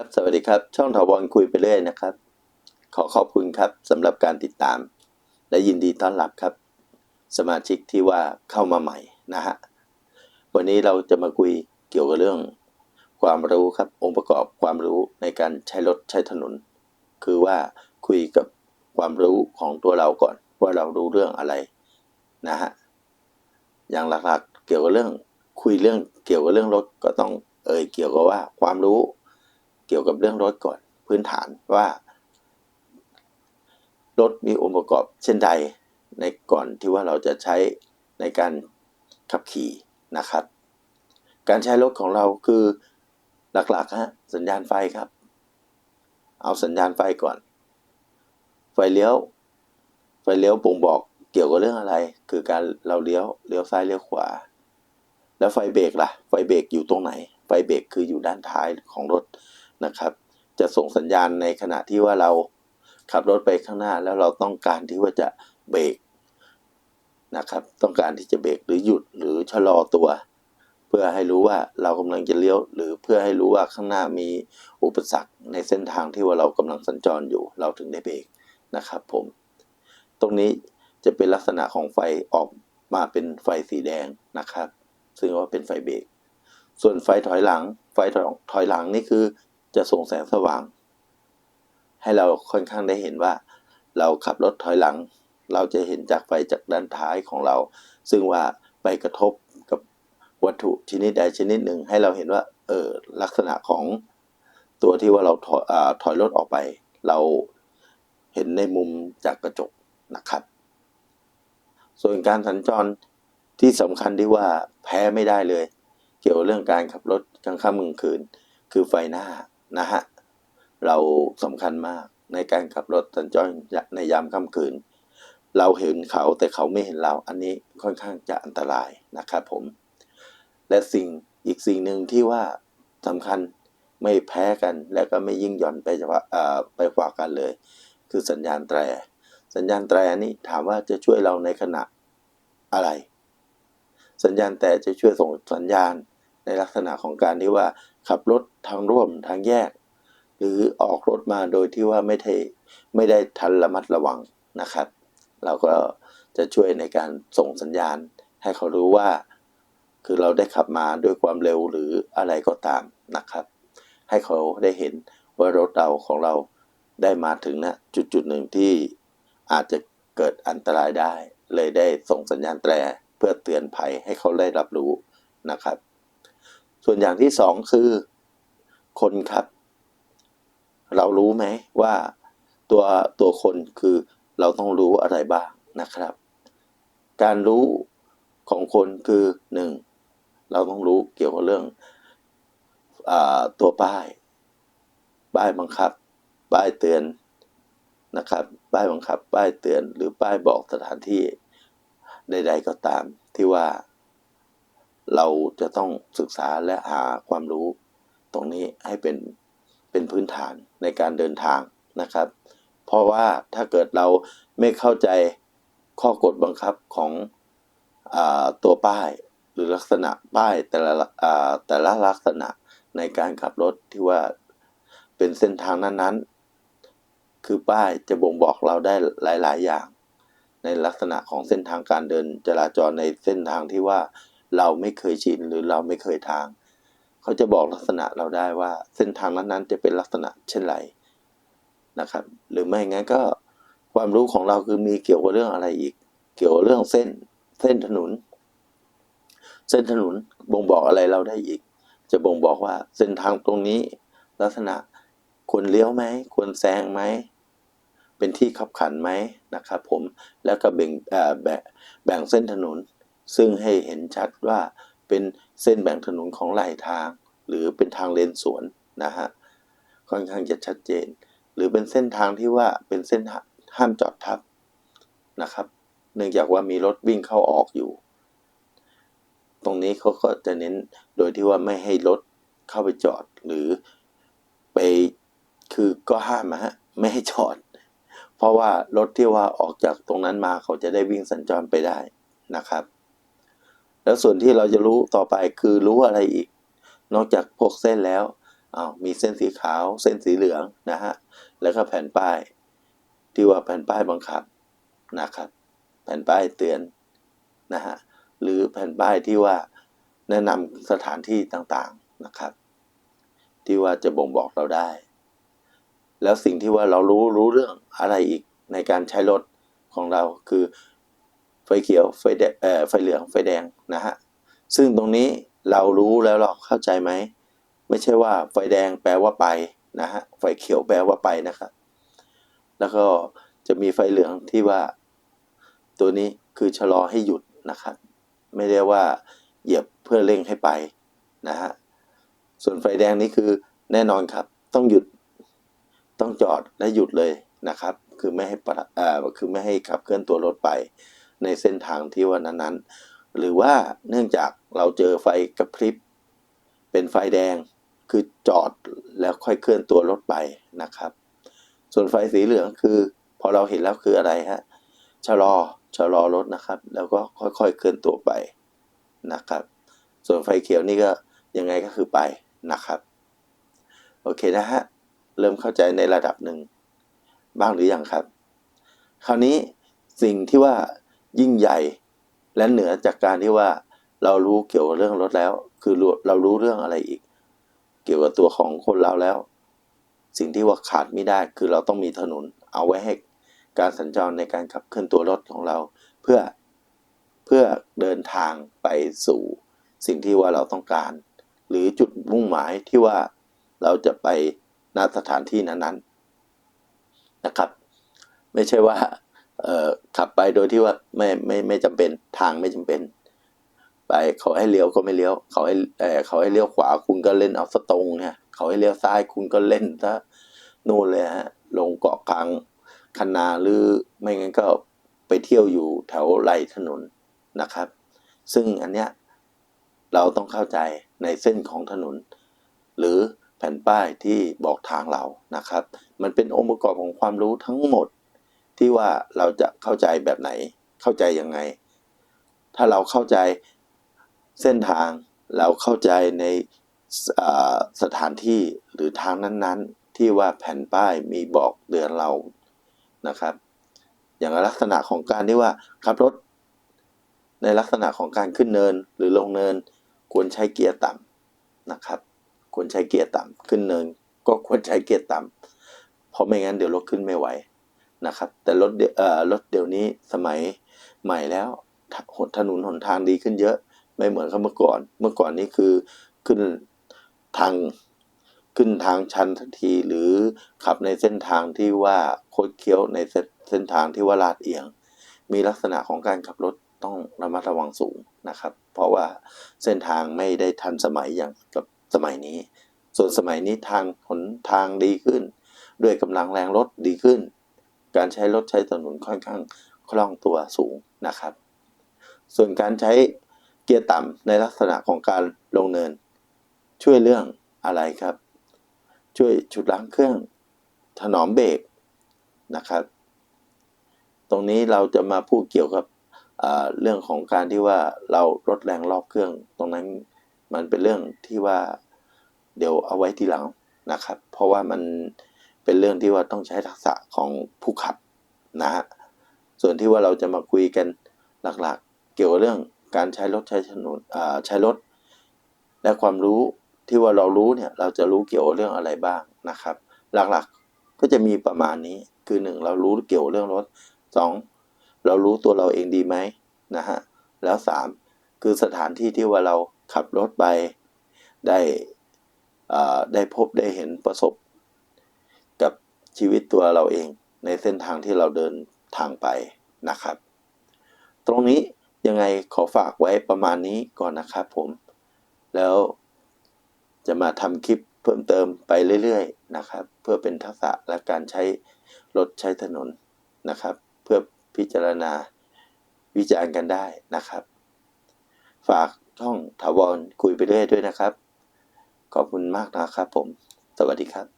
ครับสวัสดีครับ ช่องถาวรคุยไปเรื่อยนะครับ ขอขอบคุณครับสำหรับการติดตาม และยินดีต้อนรับครับ สมาชิกที่ว่าเข้ามาใหม่นะฮะวันนี้เราจะมาคุยเกี่ยวกับเรื่อง ความรู้ครับองค์ประกอบความรู้ในการใช้รถใช้ถนน คือว่าคุยกับความรู้ของตัวเราก่อน ว่าเรารู้เรื่องอะไรนะฮะอย่างหลักๆเกี่ยวกับเรื่องคุยเรื่องเกี่ยวกับเรื่องรถก็ต้องเอ่ยเกี่ยวกับว่าความรู้ เกี่ยวกับเรื่องรถก่อนพื้นฐานว่ารถมีองค์ประกอบเช่นใดในก่อนที่ว่าเราจะใช้ในการขับขี่นะครับ การใช้รถของเราคือหลักๆฮะสัญญาณไฟครับ เอาสัญญาณไฟก่อน ไฟเลี้ยว ไฟเลี้ยวบ่งบอกเกี่ยวกับเรื่องอะไร คือการเราเลี้ยวเลี้ยวซ้ายเลี้ยวขวา แล้วไฟเบรกล่ะ ไฟเบรกอยู่ตรงไหน ไฟเบรกคืออยู่ด้านท้ายของรถ นะครับ จะส่งสัญญาณในขณะที่ว่าเราขับรถไปข้างหน้าแล้วเราต้องการที่ว่าจะเบรกนะครับ ต้องการที่จะเบรกหรือหยุดหรือชะลอตัว เพื่อให้รู้ว่าเรากำลังจะเลี้ยว หรือเพื่อให้รู้ว่าข้างหน้ามีอุปสรรคในเส้นทางที่ว่าเรากำลังสัญจรอยู่ เราถึงได้เบรกนะครับ ผม ตรงนี้จะเป็นลักษณะของไฟออกมาเป็นไฟสีแดงนะครับ ซึ่งว่าเป็นไฟเบรกส่วนไฟถอยหลัง ไฟถอยถอยหลังนี่คือ จะส่งแสงสว่าง ให้เราค่อนข้างได้เห็นว่า เราขับรถถอยหลัง เราจะเห็นจากไฟจากด้านท้ายของเรา ซึ่งว่าไปกระทบกับวัตถุชนิดใดชนิดหนึ่ง ให้เราเห็นว่าเออลักษณะของตัวที่ว่าเราถอยอถอยรถออกไป เราเห็นในมุมจากกระจกนะครับ ส่วนการสัญจรที่สำคัญที่ว่าแพ้ไม่ได้เลย เกี่ยวกับเรื่องการขับรถกลางค่ำกลางคืน คือไฟหน้า นะฮะ เราสำคัญมากในการขับรถสัญจรในยามค่ำคืน เราเห็นเขาแต่เขาไม่เห็นเรา อันนี้ค่อนข้างจะอันตรายนะครับผม และสิ่งอีกสิ่งหนึ่งที่ว่าสำคัญไม่แพ้กันและก็ไม่ยิ่งหย่อนไปจากเอ่อไปกว่ากันเลย คือสัญญาณแตร สัญญาณแตรนี่ถามว่าจะช่วยเราในขณะอะไร สัญญาณแต่จะช่วยส่งสัญญาณในลักษณะของการที่ว่า ขับรถทางร่วมทางแยก หรือออกรถมาโดยที่ว่าไม่ได้ไม่ได้ทันระมัดระวังนะครับ เราก็จะช่วยในการส่งสัญญาณ ให้เขารู้ว่า คือเราได้ขับมาด้วยความเร็วหรืออะไรก็ตามนะครับ ให้เขาได้เห็นว่ารถเราของเราได้มาถึงนะจุดจุดหนึ่งที่อาจจะเกิดอันตรายได้ เลยได้ส่งสัญญาณแตรเพื่อเตือนภัยให้เขาได้รับรู้นะครับ ส่วนอย่างที่สองคือคนครับ เรารู้ไหมว่าตัวตัวคนคือเราต้องรู้อะไรบ้างนะครับ การรู้ของคนคือหนึ่งเราต้องรู้เกี่ยวกับเรื่องอตัวป้าย ป้ายบังคับ ป้ายเตือนนะครับ ป้ายบังคับ ป้ายเตือน หรือป้ายบอกสถานที่ใด ๆ ก็ตามที่ว่า เราจะต้องศึกษาและหาความรู้ตรงนี้ให้เป็นเป็นพื้นฐานในการเดินทางนะครับ เพราะว่าถ้าเกิดเราไม่เข้าใจข้อกฎบังคับของอตัวป้าย หรือลักษณะป้ายแต่ละแต่ละลักษณะในการขับรถที่ว่าเป็นเส้นทางนั้น ๆ คือป้ายจะบ่งบอกเราได้หลาย ๆ อย่าง ในลักษณะของเส้นทางการเดินจราจรในเส้นทางที่ว่า เราไม่เคยชินหรือเราไม่เคยทาง เขาจะบอกลักษณะเราได้ว่า เส้นทางนั้นๆจะเป็นลักษณะเช่นไรนะครับ หรือไม่งั้นก็ความรู้ของเราคือมีเกี่ยวกับเรื่องอะไรอีก เกี่ยวกับเรื่องเส้นเส้นถนน เส้นถนนบ่งบอกอะไรเราได้อีก จะบ่งบอกว่าเส้นทางตรงนี้ ลักษณะควรเลี้ยวไหมควรแซงไหมเป็นที่ขับขันไหมนะครับ ผมแล้วก็แบ่งเอ่อแบ่งแบ่งเส้นถนน ซึ่งให้เห็นชัดว่าเป็นเส้นแบ่งถนนของไหลทาง หรือเป็นทางเลนสวนนะฮะค่อนข้างจะชัดเจน หรือเป็นเส้นทางที่ว่าเป็นเส้นห้ามจอดทับนะครับ เนื่องจากว่ามีรถวิ่งเข้าออกอยู่ ตรงนี้เขาก็จะเน้นโดยที่ว่าไม่ให้รถเข้าไปจอดหรือไปคือก็ห้ามนะฮะไม่ให้จอด เพราะว่ารถที่ว่าออกจากตรงนั้นมาเขาจะได้วิ่งสัญจรไปได้นะครับ แล้วส่วนที่เราจะรู้ต่อไปคือรู้อะไรอีก นอกจากพวกเส้นแล้วอ้าวมีเส้นสีขาว เส้นสีเหลืองนะฮะแล้วก็แผ่นป้าย ที่ว่าแผ่นป้ายบังคับนะครับ แผ่นป้ายเตือนนะฮะหรือแผ่นป้ายที่ว่าแนะนำสถานที่ต่างๆนะครับ ที่ว่าจะบ่งบอกเราได้ แล้วสิ่งที่ว่าเรารู้รู้เรื่องอะไรอีกในการใช้รถของเราคือ ไฟเขียวไฟแดงเอ่อไฟเหลืองไฟแดงนะฮะซึ่งตรงนี้เรารู้แล้วเราเข้าใจไหมไม่ใช่ว่าไฟแดงแปลว่าไปนะฮะไฟเขียวแปลว่าไปนะครับ แล้วก็จะมีไฟเหลืองที่ว่า ตัวนี้คือชะลอให้หยุดนะครับ ไม่ได้ว่าเหยียบเพื่อเร่งให้ไปนะฮะส่วนไฟแดงนี่คือแน่นอนครับ ต้องหยุดต้องจอดและหยุดเลยนะครับ คือไม่ให้ปะอ่อคือไม่ให้ขับเคลื่อนตัวรถไป ในเส้นทางที่ว่านั้น ๆ หรือว่าเนื่องจากเราเจอไฟกระพริบ เป็นไฟแดงคือจอดแล้วค่อยเคลื่อนตัวรถไปนะครับ ส่วนไฟสีเหลืองคือ พอเราเห็นแล้วคืออะไรฮะชะลอชะลอรถนะครับ แล้วก็ค่อยๆเคลื่อนตัวไปนะครับ ส่วนไฟเขียวนี่ก็ยังไงก็คือไปนะครับ โอเคนะฮะเริ่มเข้าใจในระดับหนึ่งบ้างหรือยังครับ คราวนี้สิ่งที่ว่า ยิ่งใหญ่ และเหนือจากการที่ว่าเรารู้เกี่ยวกับเรื่องรถแล้ว คือเรารู้เรื่องอะไรอีก เกี่ยวกับตัวของคนเราแล้ว สิ่งที่ว่าขาดไม่ได้คือเราต้องมีถนนเอาไว้ให้การสัญจรในการขับเคลื่อนตัวรถของเรา เพื่อเพื่อเดินทางไปสู่สิ่งที่ว่าเราต้องการ หรือจุดมุ่งหมายที่ว่าเราจะไปณสถานที่นั้นๆนะครับ ไม่ใช่ว่า ขับไปโดยที่ว่าไม่ไม่ไม่จำเป็นทางไม่จำเป็น ไปเขาให้เลี้ยวก็ไม่เลี้ยว เขาให้เออเขาให้เลี้ยวขวาคุณก็เล่นเอาสตรงเนี่ยเขาให้เลี้ยวซ้ายคุณก็เล่นซะนู่นเลยฮะลงเกาะกลางคันนาหรือไม่งั้นก็ไปเที่ยวอยู่แถวไหลถนนนะครับ ซึ่งอันเนี้ยเราต้องเข้าใจในเส้นของถนน หรือแผ่นป้ายที่บอกทางเรานะครับ มันเป็นองค์ประกอบของความรู้ทั้งหมด ที่ว่าเราจะเข้าใจแบบไหน เข้าใจยังไง ถ้าเราเข้าใจเส้นทางเราเข้าใจในสถานที่หรือทางนั้นๆ ที่ว่าแผ่นป้ายมีบอกเตือนเรานะครับ อย่างลักษณะของการที่ว่าขับรถ ในลักษณะของการขึ้นเนินหรือลงเนิน ควรใช้เกียร์ต่ำนะครับ ควรใช้เกียร์ต่ำขึ้นเนิน ก็ควรใช้เกียร์ต่ำเพราะไม่งั้นเดี๋ยวรถขึ้นไม่ไหว นะครับ แต่รถเดี๋ยวเอ่อรถเดี๋ยวนี้สมัยใหม่แล้วถถนนหนทางดีขึ้นเยอะ ไม่เหมือนกับเมื่อก่อน เมื่อก่อนนี้คือขึ้นทางขึ้นทางชันทันทีหรือขับในเส้นทางที่ว่าโคดเคี้ยวในเส้นทางที่ว่าลาดเอียง มีลักษณะของการขับรถต้องระมัดระวังสูงนะครับ เพราะว่าเส้นทางไม่ได้ทันสมัยอย่างกับสมัยนี้ ส่วนสมัยนี้ทางหนทางดีขึ้น ด้วยกำลังแรงรถดีขึ้น การใช้รถใช้ถนนค่อนข้างคล่องตัวสูงนะครับ ส่วนการใช้เกียร์ต่ำในลักษณะของการลงเนิน ช่วยเรื่องอะไรครับ ช่วยฉุดล้างเครื่องถนอมเบรกนะครับ ตรงนี้เราจะมาพูดเกี่ยวกับเรื่องของการที่ว่าเราลดแรงรอบเครื่อง ตรงนั้นมันเป็นเรื่องที่ว่าเดี๋ยวเอาไว้ทีหลังนะครับ เพราะว่ามัน เป็นเรื่องที่ว่าต้องใช้ทักษะของผู้ขับนะฮะส่วนที่ว่าเราจะมาคุยกันหลักๆ เกี่ยวกับเรื่องการใช้รถใช้ถนนใช้รถ และความรู้ที่ว่าเรารู้เนี่ยเราจะรู้เกี่ยวกับเรื่องอะไรบ้างนะครับ หลักๆก็จะมีประมาณนี้คือหนึ่งเรารู้เกี่ยวกับเรื่องรถสองเรารู้ตัวเราเองดีไหมนะฮะแล้วสามคือสถานที่ที่ว่าเราขับรถไปได้ได้พบได้เห็นประสบ ชีวิตตัวเราเองในเส้นทางที่เราเดินทางไปนะครับ ตรงนี้ยังไงขอฝากไว้ประมาณนี้ก่อนนะครับผม แล้วจะมาทำคลิปเพิ่มเติมไปเรื่อยๆนะครับ เพื่อเป็นทักษะและการใช้รถใช้ถนนนะครับ เพื่อพิจารณาวิจารณ์กันได้นะครับ ฝากช่องถาวรคุยไปเรื่อยด้วยนะครับ ขอบคุณมากนะครับผม สวัสดีครับ